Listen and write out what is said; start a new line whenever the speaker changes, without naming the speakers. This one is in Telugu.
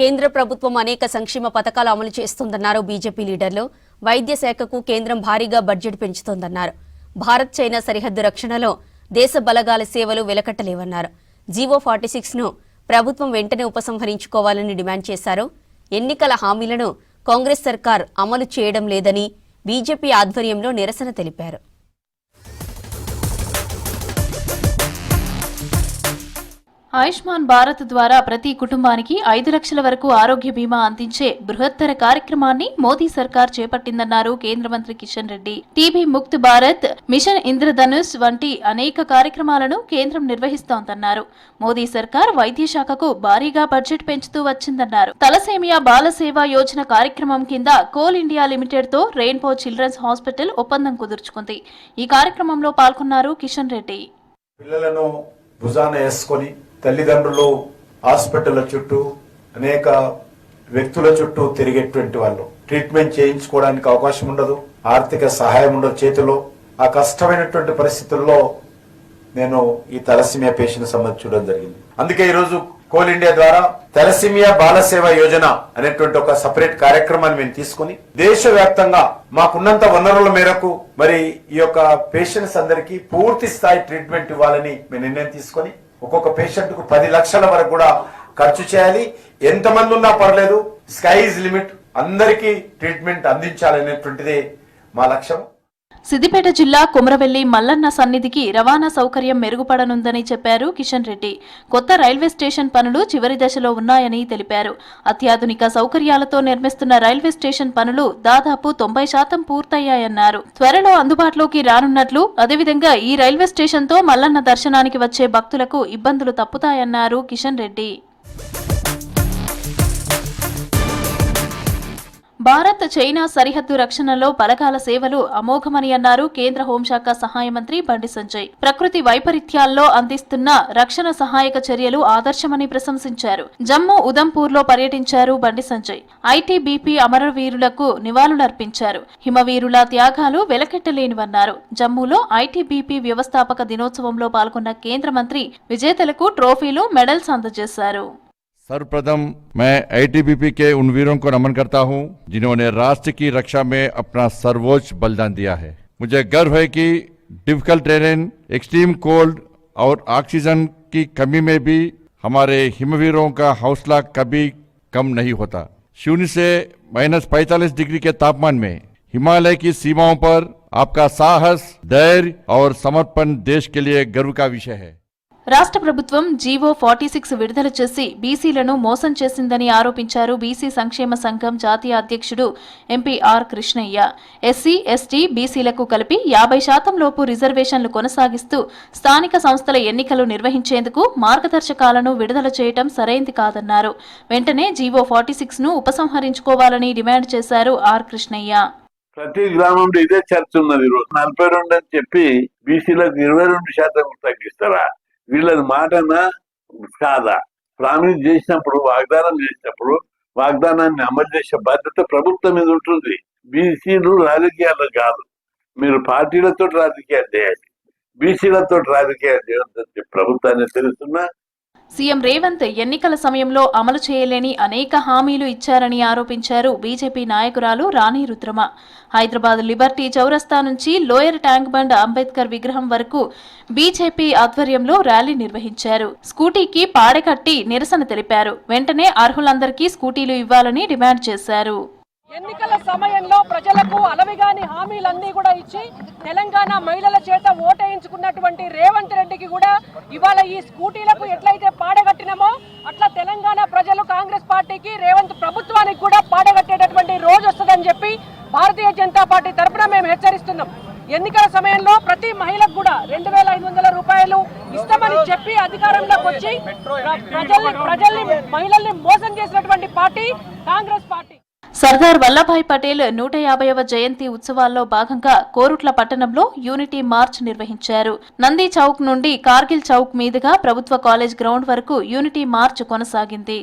కేంద్ర ప్రభుత్వం అనేక సంక్షేమ పథకాలు అమలు చేస్తోందన్నారు బీజేపీ లీడర్లు. వైద్య శాఖకు కేంద్రం భారీగా బడ్జెట్ పెంచుతోందన్నారు. భారత్ చైనా సరిహద్దు రక్షణలో దేశ బలగాల సేవలు వెలకట్టలేవన్నారు. జీవో ఫార్టీ సిక్స్ను ప్రభుత్వం వెంటనే ఉపసంహరించుకోవాలని డిమాండ్ చేశారు. ఎన్నికల హామీలను కాంగ్రెస్ సర్కార్ అమలు చేయడం లేదని బీజేపీ ఆధ్వర్యంలో నిరసన తెలిపారు.
ఆయుష్మాన్ భారత్ ద్వారా ప్రతి కుటుంబానికి ఐదు లక్షల వరకు ఆరోగ్య బీమా అందించే బృహత్తర కార్యక్రమాన్ని మోదీ సర్కార్ చేపట్టిందన్నారు కేంద్ర మంత్రి కిషన్ రెడ్డి. టీబీ ముక్త్ భారత్ మిషన్ ఇంద్రధనుష్ వంటి అనేక కార్యక్రమాలను కేంద్రం నిర్వహిస్తోందన్నారు. మోదీ సర్కార్ వైద్య శాఖకు భారీగా బడ్జెట్ పెంచుతూ వచ్చిందన్నారు. తలసేమియా బాల సేవా యోజన కార్యక్రమం కింద కోల్ ఇండియా లిమిటెడ్తో రెయిన్బో చిల్డ్రన్స్ హాస్పిటల్ ఒప్పందం కుదుర్చుకుంది. ఈ కార్యక్రమంలో పాల్గొన్నారు కిషన్ రెడ్డి.
పిల్లలను భుజాన వేసుకొని తల్లిదండ్రులు హాస్పిటల్ చుట్టూ అనేక వ్యక్తుల చుట్టూ తిరిగేటువంటి వాళ్ళు. ట్రీట్మెంట్ చేయించుకోవడానికి అవకాశం ఉండదు ఆర్థిక సహాయం ఉండదు చేతిలో. ఆ కష్టమైనటువంటి పరిస్థితుల్లో నేను ఈ తలసిమియా పేషెంట్ సంబంధించి చూడడం జరిగింది. అందుకే ఈరోజు కోల్ ఇండియా ద్వారా తలసిమియా బాలసేవ యోజన అనేటువంటి ఒక సపరేట్ కార్యక్రమాన్ని మేము తీసుకుని దేశవ్యాప్తంగా మాకున్నంత వనరుల మేరకు మరి ఈ యొక్క పేషెంట్స్ అందరికీ పూర్తి స్థాయి ట్రీట్మెంట్ ఇవ్వాలని మేము నిర్ణయం తీసుకొని ఒక్కొక్క పేషెంట్కు పది లక్షల వరకు కూడా ఖర్చు చేయాలి. ఎంతమంది ఉన్నా పర్లేదు స్కై ఇస్ లిమిట్. అందరికీ ట్రీట్మెంట్ అందించాలనేటువంటిదే మా లక్ష్యం.
సిద్దిపేట జిల్లా కుమరవెల్లి మల్లన్న సన్నిధికి రవాణా సౌకర్యం మెరుగుపడనుందని చెప్పారు కిషన్ రెడ్డి. కొత్త రైల్వే స్టేషన్ పనులు చివరి దశలో ఉన్నాయని తెలిపారు. అత్యాధునిక సౌకర్యాలతో నిర్మిస్తున్న రైల్వే స్టేషన్ పనులు దాదాపు తొంభై శాతం పూర్తయ్యాయన్నారు. త్వరలో అందుబాటులోకి రానున్నట్లు అదేవిధంగా ఈ రైల్వే స్టేషన్తో మల్లన్న దర్శనానికి వచ్చే భక్తులకు ఇబ్బందులు తప్పుతాయన్నారు కిషన్ రెడ్డి. భారత్ చైనా సరిహద్దు రక్షణలో బలగాల సేవలు అమోఘమని అన్నారు కేంద్ర హోంశాఖ సహాయ మంత్రి బండి సంజయ్. ప్రకృతి వైపరీత్యాల్లో అందిస్తున్న రక్షణ సహాయక చర్యలు ఆదర్శమని ప్రశంసించారు. జమ్మూ ఉదంపూర్లో పర్యటించారు బండి సంజయ్. ఐటీబీపీ అమరవీరులకు నివాళులర్పించారు. హిమవీరుల త్యాగాలు వెలకెట్టలేనివన్నారు. జమ్మూలో ఐటీబీపీ వ్యవస్థాపక దినోత్సవంలో పాల్గొన్న కేంద్ర మంత్రి విజేతలకు ట్రోఫీలు మెడల్స్ అందజేశారు.
सर्वप्रथम मैं आईटीबीपी के उन वीरों को नमन करता हूँ, जिन्होंने राष्ट्र की रक्षा में अपना सर्वोच्च बलिदान दिया है। मुझे गर्व है कि डिफ़िकल्ट टेरेन, एक्सट्रीम कोल्ड और ऑक्सीजन की कमी में भी हमारे हिमवीरों का हौसला कभी कम नहीं होता। शून्य से माइनस पैंतालीस डिग्री के तापमान में हिमालय की सीमाओं पर आपका साहस, धैर्य और समर्पण देश के लिए गर्व का विषय है।
రాష్ట్ర ప్రభుత్వం జీవో ఫార్టీ సిక్స్ విడుదల చేసి బీసీలను మోసం చేసిందని ఆరోపించారు బీసీ సంక్షేమ సంఘం జాతీయ అధ్యక్షుడు ఎంపీఆర్ కృష్ణయ్య. ఎస్సీ ఎస్టీ బీసీలకు కలిపి యాభై శాతం లోపు రిజర్వేషన్లు కొనసాగిస్తూ స్థానిక సంస్థల ఎన్నికలు నిర్వహించేందుకు మార్గదర్శకాలను విడుదల చేయటం సరైంది కాదన్నారు. వెంటనే జీవో ఫార్టీ సిక్స్ను ఉపసంహరించుకోవాలని డిమాండ్ చేశారు ఆర్ కృష్ణయ్య.
ప్రతి గ్రామంలో ఇదే చర్చ ఉన్నది. నలభై రెండు అని చెప్పి బీసీలకు ఇరవై రెండు శాతం తగ్గిస్తారా? వీళ్ళది మాటనా? కాదా. ప్రామిస్ చేసినప్పుడు వాగ్దానం చేసినప్పుడు వాగ్దానాన్ని అమలు చేసే బాధ్యత ప్రభుత్వం మీద ఉంటుంది. బీసీలు రాజకీయాలు కాదు. మీరు పార్టీలతో రాజకీయాలు చేయాలి. బీసీలతో రాజకీయాలు చేయడం ప్రభుత్వాన్ని తెలుస్తున్నా
సీఎం రేవంత్ ఎన్నికల సమయంలో అమలు చేయలేని అనేక హామీలు ఇచ్చారని ఆరోపించారు బీజేపీ నాయకురాలు రాణి రుద్రమ. హైదరాబాద్ లిబర్టీ చౌరస్తా నుంచి లోయర్ ట్యాంక్ బండ్ అంబేద్కర్ విగ్రహం వరకు బీజేపీ ఆధ్వర్యంలో ర్యాలీ నిర్వహించారు. స్కూటీకి పాడెకట్టి నిరసన తెలిపారు. వెంటనే అర్హులందరికీ స్కూటీలు ఇవ్వాలని డిమాండ్ చేశారు.
ఎన్నికల సమయంలో ప్రజలకు అలవిగాని హామీలన్నీ కూడా ఇచ్చి తెలంగాణ మహిళల చేత ఓటేయించుకున్నటువంటి రేవంత్ రెడ్డికి కూడా ఇవాళ ఈ స్కూటీలకు ఎట్లయితే పాడగట్టినామో అట్లా తెలంగాణ ప్రజలు కాంగ్రెస్ పార్టీకి రేవంత్ ప్రభుత్వానికి కూడా పాడగట్టేటటువంటి రోజు వస్తుందని చెప్పి భారతీయ జనతా పార్టీ తరఫున మేము హెచ్చరిస్తున్నాం. ఎన్నికల సమయంలో ప్రతి మహిళకు కూడా రెండు వేల ఐదు వందల రూపాయలు ఇస్తామని చెప్పి అధికారంలోకి వచ్చి ప్రజల్ని ప్రజల్ని మహిళల్ని మోసం చేసినటువంటి పార్టీ కాంగ్రెస్ పార్టీ.
సర్దార్ వల్లభాయ్ పటేల్ నూట యాభైవ జయంతి ఉత్సవాల్లో భాగంగా కోరుట్ల పట్టణంలో యూనిటీ మార్చ్ నిర్వహించారు. నంది చౌక్ నుండి కార్గిల్ చౌక్ మీదుగా ప్రభుత్వ కాలేజ్ గ్రౌండ్ వరకు యూనిటీ మార్చ్ కొనసాగింది.